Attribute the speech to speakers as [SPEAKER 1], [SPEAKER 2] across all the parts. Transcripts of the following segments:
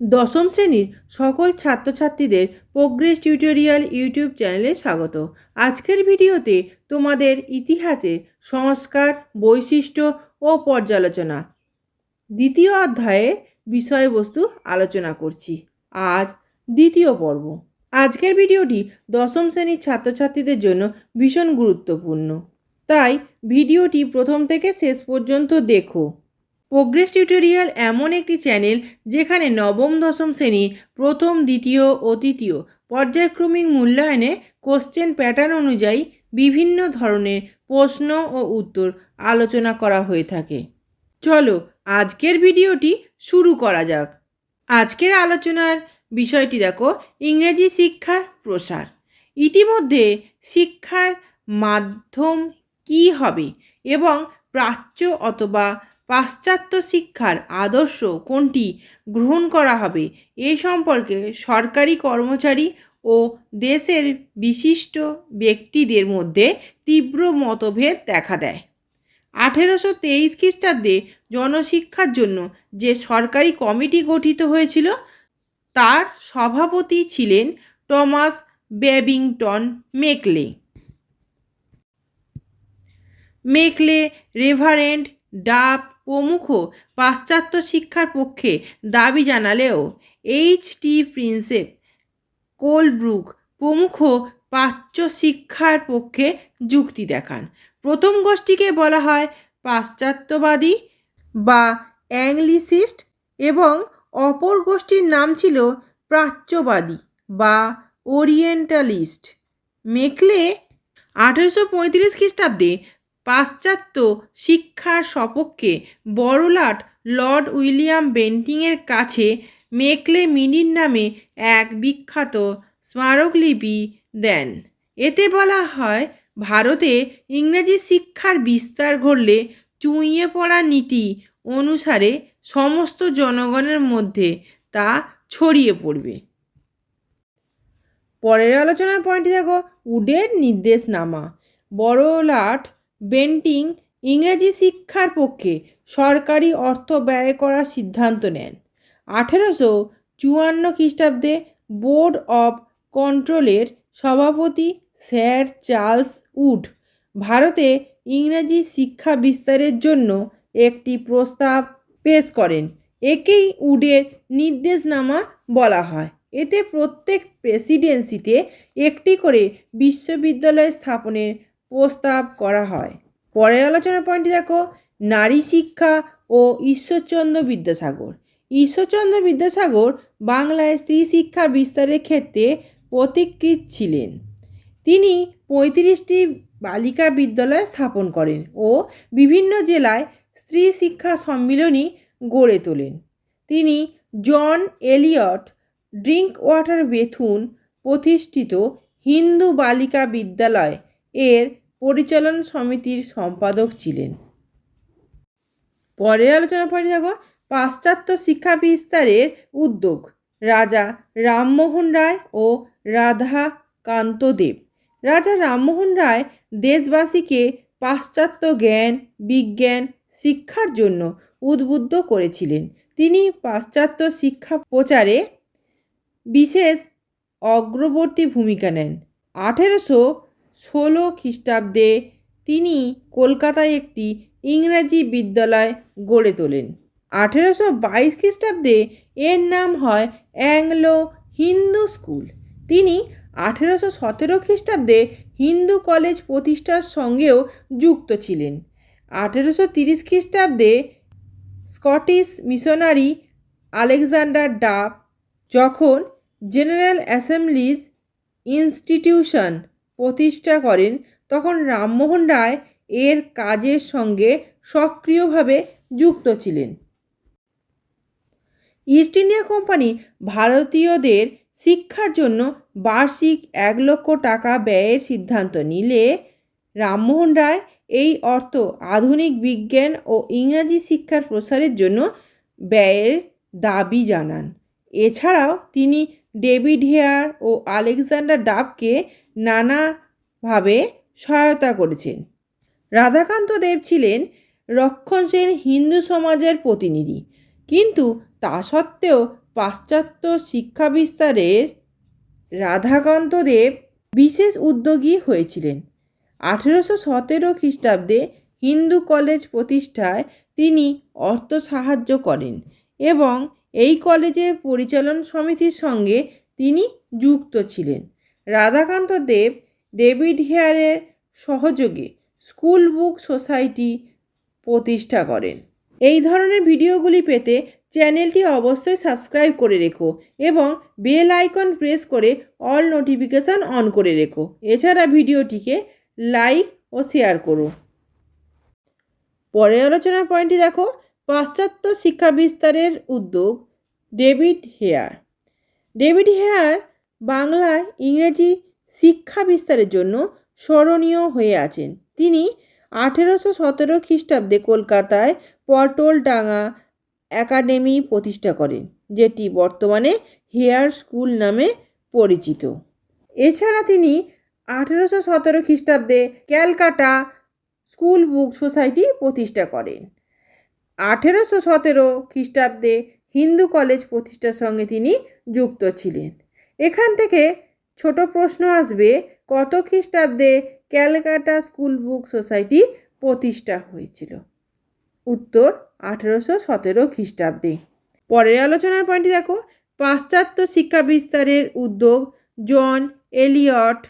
[SPEAKER 1] দশম শ্রেণির সকল ছাত্রছাত্রীদের প্রোগ্রেস টিউটোরিয়াল ইউটিউব চ্যানেলে স্বাগত। আজকের ভিডিওতে তোমাদের ইতিহাসে সংস্কার, বৈশিষ্ট্য ও পর্যালোচনা দ্বিতীয় অধ্যায়ের বিষয়বস্তু আলোচনা করছি। আজ দ্বিতীয় পর্ব। আজকের ভিডিওটি দশম শ্রেণির ছাত্রছাত্রীদের জন্য ভীষণ গুরুত্বপূর্ণ। তাই ভিডিওটি প্রথম থেকে শেষ পর্যন্ত দেখো। প্রোগ্রেস টিউটোরিয়াল এমন একটি চ্যানেল যেখানে নবম, দশম শ্রেণি, প্রথম, দ্বিতীয় ও তৃতীয় পর্যায়ক্রমিক মূল্যায়নে কোশ্চেন প্যাটার্ন অনুযায়ী বিভিন্ন ধরনের প্রশ্ন ও উত্তর আলোচনা করা হয়ে থাকে। চলো আজকের ভিডিওটি শুরু করা যাক। আজকের আলোচনার বিষয়টি দেখো, ইংরেজি শিক্ষার প্রসার। ইতিমধ্যে শিক্ষার মাধ্যম কী হবে এবং প্রাচ্য অথবা পাশ্চাত্য শিক্ষার আদর্শ কোনটি গ্রহণ করা হবে? এ সম্পর্কে সরকারি কর্মচারী ও দেশের বিশিষ্ট ব্যক্তিদের মধ্যে তীব্র মতভেদ দেখা দেয়। আঠেরোশো তেইশ খ্রিস্টাব্দে জনশিক্ষার জন্য যে সরকারি কমিটি গঠিত হয়েছিল, তার সভাপতি ছিলেন Thomas Babington Macaulay. Macaulay, Reverend Duff প্রমুখ পাশ্চাত্য শিক্ষার পক্ষে দাবি জানালেও এইচ টি প্রিন্সেপ কোলব্রুক প্রমুখ প্রাচ্য শিক্ষার পক্ষে যুক্তি দেখান। প্রথম গোষ্ঠীকে বলা হয় পাশ্চাত্যবাদী বা অ্যাংলিসিস্ট এবং অপর গোষ্ঠীর নাম ছিল প্রাচ্যবাদী বা ওরিয়েন্টালিস্ট। মেকলে আঠেরোশো পঁয়ত্রিশ খ্রিস্টাব্দে পাশ্চাত্য শিক্ষার সপক্ষে বড়লাট লর্ড উইলিয়াম বেন্টিংয়ের কাছে মেকলে মিনির নামে এক বিখ্যাত স্মারকলিপি দেন। এতে বলা হয়, ভারতে ইংরেজি শিক্ষার বিস্তার ঘটলে চুঁইয়ে পড়া নীতি অনুসারে সমস্ত জনগণের মধ্যে তা ছড়িয়ে পড়বে। পরের আলোচনার পয়েন্টে দেখো, উডের নির্দেশনামা। বড়লাট বেন্টিং ইংরেজি শিক্ষার পক্ষে সরকারি অর্থ ব্যয় করার সিদ্ধান্ত নেন। আঠেরোশো চুয়ান্ন খ্রিস্টাব্দে বোর্ড অব কন্ট্রোলের সভাপতি স্যার চার্লস উড ভারতে ইংরেজি শিক্ষা বিস্তারের জন্য একটি প্রস্তাব পেশ করেন। একেই উডের নির্দেশনামা বলা হয়। এতে প্রত্যেক প্রেসিডেন্সিতে একটি করে বিশ্ববিদ্যালয় স্থাপনের প্রস্তাব করা হয়। পরের আলোচনার পয়েন্টটি দেখো, নারী শিক্ষা ও ঈশ্বরচন্দ্র বিদ্যাসাগর। ঈশ্বরচন্দ্র বিদ্যাসাগর বাংলায় স্ত্রী শিক্ষা বিস্তারের ক্ষেত্রে প্রতিকৃত ছিলেন। তিনি পঁয়ত্রিশটি বালিকা বিদ্যালয় স্থাপন করেন ও বিভিন্ন জেলায় স্ত্রী শিক্ষা সম্মিলনী গড়ে তোলেন। তিনি John Elliot Drinkwater Bethune প্রতিষ্ঠিত হিন্দু বালিকা বিদ্যালয় এর পরিচালন সমিতির সম্পাদক ছিলেন। পরের আলোচনা পরে দেখো পাশ্চাত্য শিক্ষা বিস্তারের উদ্যোগ। রাজা রামমোহন রায় ও রাধাকান্ত দেব রাজা রামমোহন রায় দেশবাসীকে পাশ্চাত্য জ্ঞান, বিজ্ঞান, শিক্ষার জন্য উদ্বুদ্ধ করেছিলেন। তিনি পাশ্চাত্য শিক্ষা প্রচারে বিশেষ অগ্রবর্তী ভূমিকা নেন। আঠেরোশো ষোলো খ্রিস্টাব্দে তিনি কলকাতায় একটি ইংরাজি বিদ্যালয় গড়ে তোলেন। আঠেরোশো বাইশ খ্রিস্টাব্দে এর নাম হয় অ্যাংলো হিন্দু স্কুল। তিনি আঠেরোশো সতেরো খ্রিস্টাব্দে হিন্দু কলেজ প্রতিষ্ঠার সঙ্গেও যুক্ত ছিলেন। আঠেরোশো তিরিশ খ্রিস্টাব্দে স্কটিশ মিশনারি আলেকজান্ডার ডাব যখন জেনারেল অ্যাসেম্বলিজ ইনস্টিটিউশন প্রতিষ্ঠা করেন, তখন রামমোহন রায় এর কাজের সঙ্গে সক্রিয়ভাবে যুক্ত ছিলেন। ইস্ট ইন্ডিয়া কোম্পানি ভারতীয়দের শিক্ষার জন্য বার্ষিক এক লক্ষ টাকা ব্যয়ের সিদ্ধান্ত নিলে রামমোহন রায় এই অর্থ আধুনিক বিজ্ঞান ও ইংরাজি শিক্ষার প্রসারের জন্য ব্যয়ের দাবি জানান। এছাড়াও তিনি ডেভিড হেয়ার ও আলেকজান্ডার ডাবকে নানাভাবে সহায়তা করেছেন। রাধাকান্ত দেব ছিলেন রক্ষণশীল হিন্দু সমাজের প্রতিনিধি, কিন্তু তা সত্ত্বেও পাশ্চাত্য শিক্ষা বিস্তারের রাধাকান্ত দেব বিশেষ উদ্যোগী হয়েছিলেন। আঠেরোশো সতেরো খ্রিস্টাব্দে হিন্দু কলেজ প্রতিষ্ঠায় তিনি অর্থ সাহায্য করেন এবং এই কলেজের পরিচালন সমিতির সঙ্গে তিনি যুক্ত ছিলেন। রাধাকান্ত দেব, ডেভিড হেয়ারের সহযোগে স্কুল বুক সোসাইটি প্রতিষ্ঠা করেন। এই ধরনের ভিডিওগুলি পেতে চ্যানেলটি অবশ্যই সাবস্ক্রাইব করে রেখো এবং বেল আইকন প্রেস করে অল নোটিফিকেশান অন করে রেখো। এছাড়া ভিডিওটিকে লাইক ও শেয়ার করো। পরের আলোচনার পয়েন্টটি দেখো, পাশ্চাত্য শিক্ষা বিস্তারের উদ্যোগ ডেভিড হেয়ার। ডেভিড হেয়ার বাংলায় ইংরেজি শিক্ষা বিস্তারের জন্য স্মরণীয় হয়ে আছেন। তিনি আঠেরোশো সতেরো খ্রিস্টাব্দে কলকাতায় পটলডাঙ্গা একাডেমি প্রতিষ্ঠা করেন, যেটি বর্তমানে হেয়ার স্কুল নামে পরিচিত। এছাড়া তিনি আঠেরোশো সতেরো খ্রিস্টাব্দে ক্যালকাটা স্কুল বুক সোসাইটি প্রতিষ্ঠা করেন। আঠেরোশো সতেরো খ্রিস্টাব্দে হিন্দু কলেজ প্রতিষ্ঠার সঙ্গে তিনি যুক্ত ছিলেন। এখান থেকে ছোট প্রশ্ন আসবে, কত খ্রিস্টাব্দে ক্যালকাটা স্কুল বুক সোসাইটি প্রতিষ্ঠা হয়েছিল? উত্তর, আঠেরোশো সতেরো খ্রিস্টাব্দে। পরের আলোচনার পয়েন্টটি দেখো, পাশ্চাত্য শিক্ষা বিস্তারের উদ্যোগ, John Elliot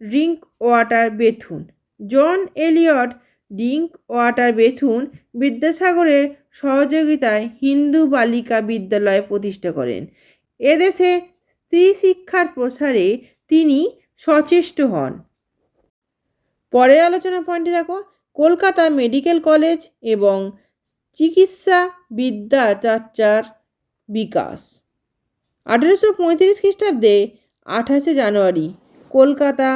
[SPEAKER 1] Drinkwater Bethune. John Elliot Drinkwater Bethune বিদ্যাসাগরের সহযোগিতায় হিন্দু বালিকা বিদ্যালয় প্রতিষ্ঠা করেন। এদেশে স্ত্রী শিক্ষার প্রসারে তিনি সচেষ্ট হন। পরের আলোচনা পয়েন্টে দেখো, কলকাতা মেডিকেল কলেজ এবং চিকিৎসা বিদ্যা চর্চার বিকাশ। আঠেরোশো পঁয়ত্রিশ খ্রিস্টাব্দে আঠাশে জানুয়ারি কলকাতা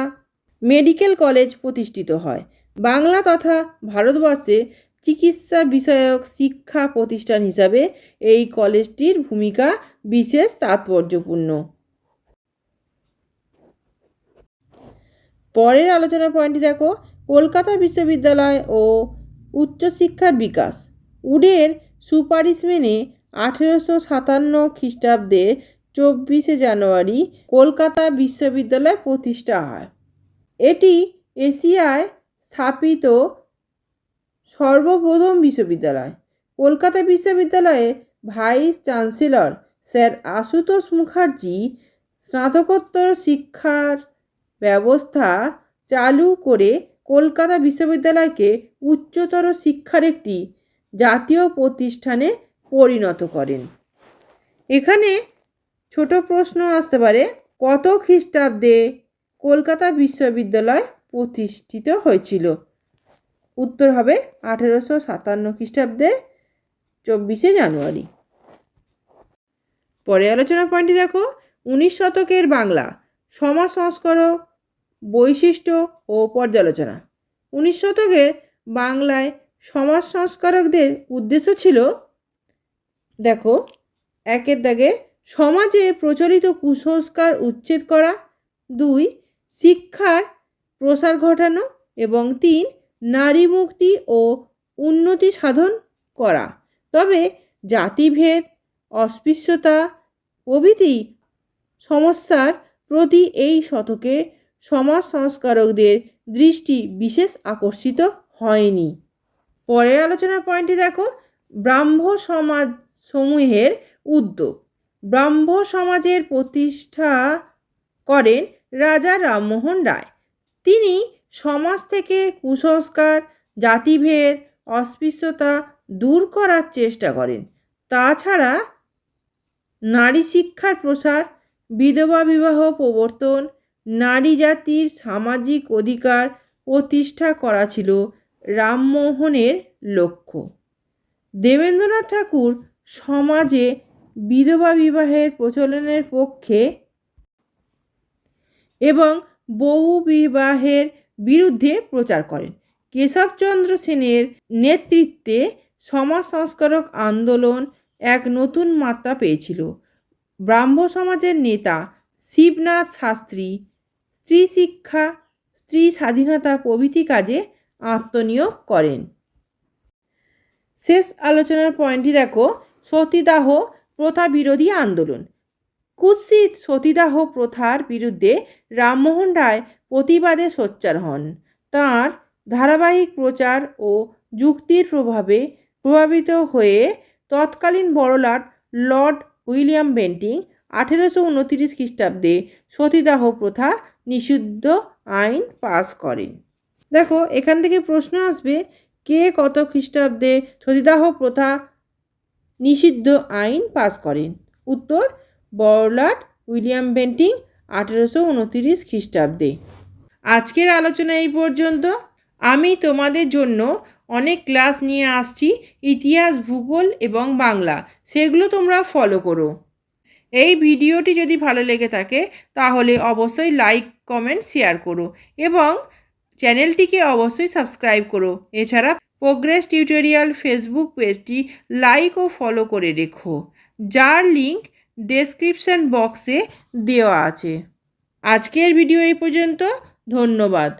[SPEAKER 1] মেডিকেল কলেজ প্রতিষ্ঠিত হয়। বাংলা তথা ভারতবর্ষে চিকিৎসা বিষয়ক শিক্ষা প্রতিষ্ঠান হিসাবে এই কলেজটির ভূমিকা বিশেষ তাৎপর্যপূর্ণ। পরের আলোচনা পয়েন্টটি দেখো, কলকাতা বিশ্ববিদ্যালয় ও উচ্চশিক্ষার বিকাশ। উডের সুপারিশ মেনে আঠেরোশো সাতান্ন খ্রিস্টাব্দে চব্বিশে জানুয়ারি কলকাতা বিশ্ববিদ্যালয় প্রতিষ্ঠা হয়। এটি এশিয়ায় স্থাপিত সর্বপ্রথম বিশ্ববিদ্যালয়। কলকাতা বিশ্ববিদ্যালয়ে vice chancellor sir Ashutosh Mukherjee স্নাতকোত্তর শিক্ষার ব্যবস্থা চালু করে কলকাতা বিশ্ববিদ্যালয়কে উচ্চতর শিক্ষার একটি জাতীয় প্রতিষ্ঠানে পরিণত করেন। এখানে ছোট প্রশ্ন আসতে পারে, কত খ্রিস্টাব্দে কলকাতা বিশ্ববিদ্যালয় প্রতিষ্ঠিত হয়েছিল? উত্তর হবে, আঠেরোশো সাতান্ন খ্রিস্টাব্দে, চব্বিশে জানুয়ারি। পরে আলোচনা পয়েন্টটি দেখো, উনিশ শতকের বাংলা। সমাজ সংস্কারক বৈশিষ্ট্য ও পর্যালোচনা। উনিশ শতকের বাংলায় সমাজ সংস্কারকদের উদ্দেশ্য ছিল, দেখো, একের দাগে সমাজে প্রচলিত কুসংস্কার উচ্ছেদ করা, দুই, শিক্ষার প্রসার ঘটানো, এবং তিন, নারী মুক্তি ও উন্নতি সাধন করা। তবে জাতিভেদ, অস্পৃশ্যতা প্রভৃতি সমস্যার প্রতি এই শতকে সমাজ সংস্কারকদের দৃষ্টি বিশেষ আকর্ষিত হয়নি। পরে আলোচনার পয়েন্টটি দেখো, ব্রাহ্ম সমাজ সমূহের উদ্যোগ। ব্রাহ্ম সমাজের প্রতিষ্ঠা করেন রাজা রামমোহন রায়। তিনি সমাজ থেকে কুসংস্কার, জাতিভেদ, অস্পৃশ্যতা দূর করার চেষ্টা করেন। তাছাড়া নারী শিক্ষার প্রসার বিধবা বিবাহ প্রবর্তন, নারী জাতির সামাজিক অধিকার প্রতিষ্ঠা করা ছিল রামমোহনের লক্ষ্য। দেবেন্দ্রনাথ ঠাকুর সমাজে বিধবা বিবাহের প্রচলনের পক্ষে এবং বহু বিবাহের বিরুদ্ধে প্রচার করেন। কেশবচন্দ্র সেনের নেতৃত্বে সমাজ সংস্কারক আন্দোলন এক নতুন মাত্রা পেয়েছিল। ব্রাহ্ম সমাজের নেতা শিবনাথ শাস্ত্রী, স্ত্রী শিক্ষা, স্ত্রী স্বাধীনতা প্রভৃতি কাজে আত্মনিয়োগ করেন। শেষ আলোচনার পয়েন্টটি দেখো, সতীদাহ প্রথা বিরোধী আন্দোলন। কুৎসিত সতীদাহ প্রথার বিরুদ্ধে রামমোহন রায় প্রতিবাদে সোচ্চার হন। তাঁর ধারাবাহিক প্রচার ও যুক্তির প্রভাবে প্রভাবিত হয়ে তৎকালীন বড়লাট লর্ড উইলিয়াম বেন্টিং আঠেরোশো উনতিরিশ খ্রিস্টাব্দে সতীদাহ প্রথা নিষিদ্ধ আইন পাস করেন। দেখো, এখান থেকে প্রশ্ন আসবে, কে কত খ্রিস্টাব্দে সতীদাহ প্রথা নিষিদ্ধ আইন পাস করেন? উত্তর, বড়লাট উইলিয়াম বেন্টিং আঠেরোশো উনতিরিশ খ্রিস্টাব্দে। আজকের আলোচনা এই পর্যন্ত। আমি তোমাদের জন্য অনেক ক্লাস নিয়ে আসছি, ইতিহাস, ভূগোল এবং বাংলা। সেগুলো তোমরা ফলো করো। এই ভিডিওটি যদি ভালো লেগে থাকে, তাহলে অবশ্যই লাইক কমেন্ট শেয়ার করো এবং চ্যানেলটিকে অবশ্যই সাবস্ক্রাইব করো। এছাড়া প্রোগ্রেস টিউটোরিয়াল ফেসবুক পেজটি লাইক ও ফলো করে রেখো, যার লিংক ডেসক্রিপশন বক্সে দেওয়া আছে। আজকের ভিডিও এই পর্যন্ত, ধন্যবাদ।